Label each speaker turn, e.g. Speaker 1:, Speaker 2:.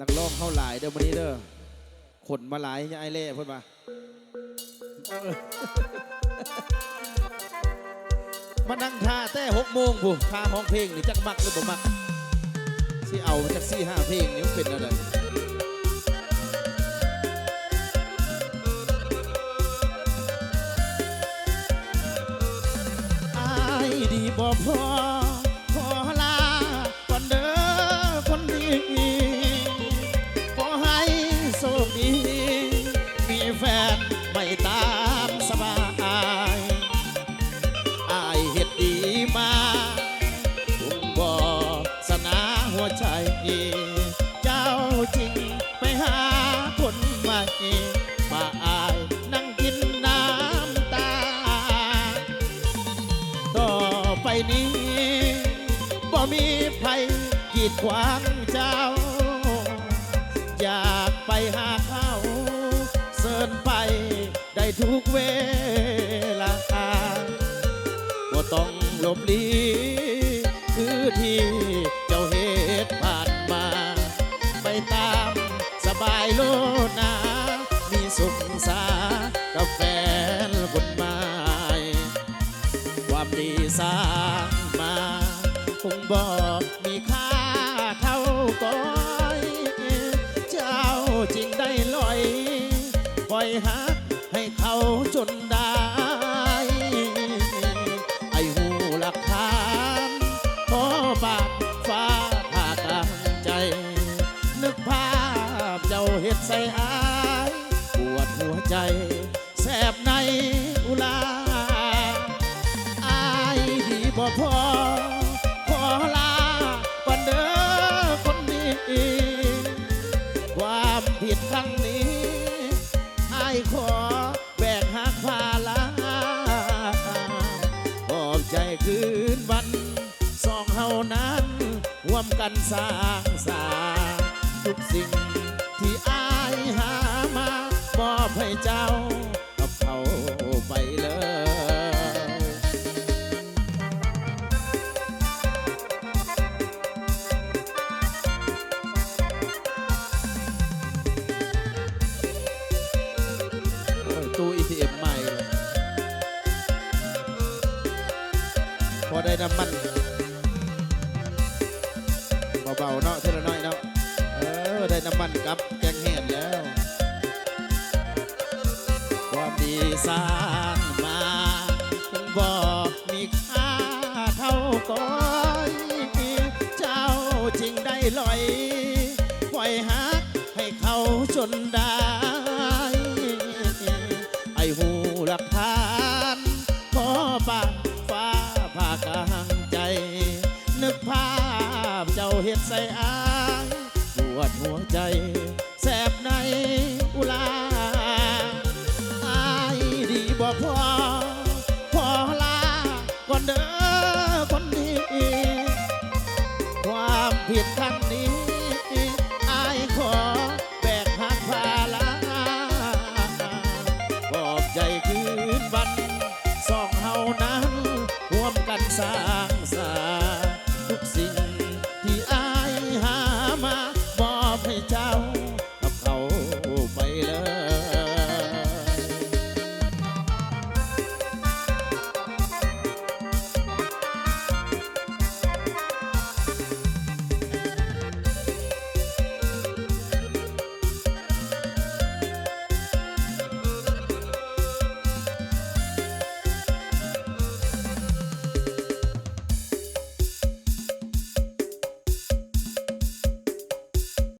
Speaker 1: นักร้องเข้าหลายเด้อวันนี้เด้อขนมาหลายยายเล่พิ่นมามานั่งท่าแต่หกโมงผู้ท่าห้องเพลงนี่จักมักหรือบ่มักสิเอาจักสี่ห้าเพลงนี่มันเป็นอะไรอายดีบ่พอ ไปนี้บ่มีภัยกีดขวางเจ้า อยากไปหาเขาเสินไปได้ทุกเวลาบ่ต้องหลบหลีคือที่เจ้าเหตุผ่านมา ไปตามสบายโลดนา มีสุขสา สร้างมาคงบอกมีค่าเท่าก้อยเจ้าจริงได้ลอยปล่อยหักให้เขาจนได้ ไอหูหลักฐานขอบาดฟ้าผ่ากลางใจ นึกภาพเจ้าเห็ดใส่อา ความผิดครั้งนี้ไอ้ขอแบกหักภาลาขอบใจคืนวันสองเฮานั้นร่วมกันสร้างสาทุกสิ่ง พอได้น้ำมันเบาๆเนาะเท่าน้อยเนาะเออได้น้ำมันกับแกงเห็ดแล้ว ความดีสร้างมาคงบอกมีค่าเท่าก้อยเจ้าจริงได้ลอยปล่อยหักให้เขาจนได้ เห็ดใส่อายปวดหัวใจ แสบในอุลาอายดีบ่พอพอลาก่อนเด้อคนดี ความผิดครั้งนี้อายขอแบกหักภาลาปลอบใจคืนวันสองเฮานั้นร่วมกันสร้าง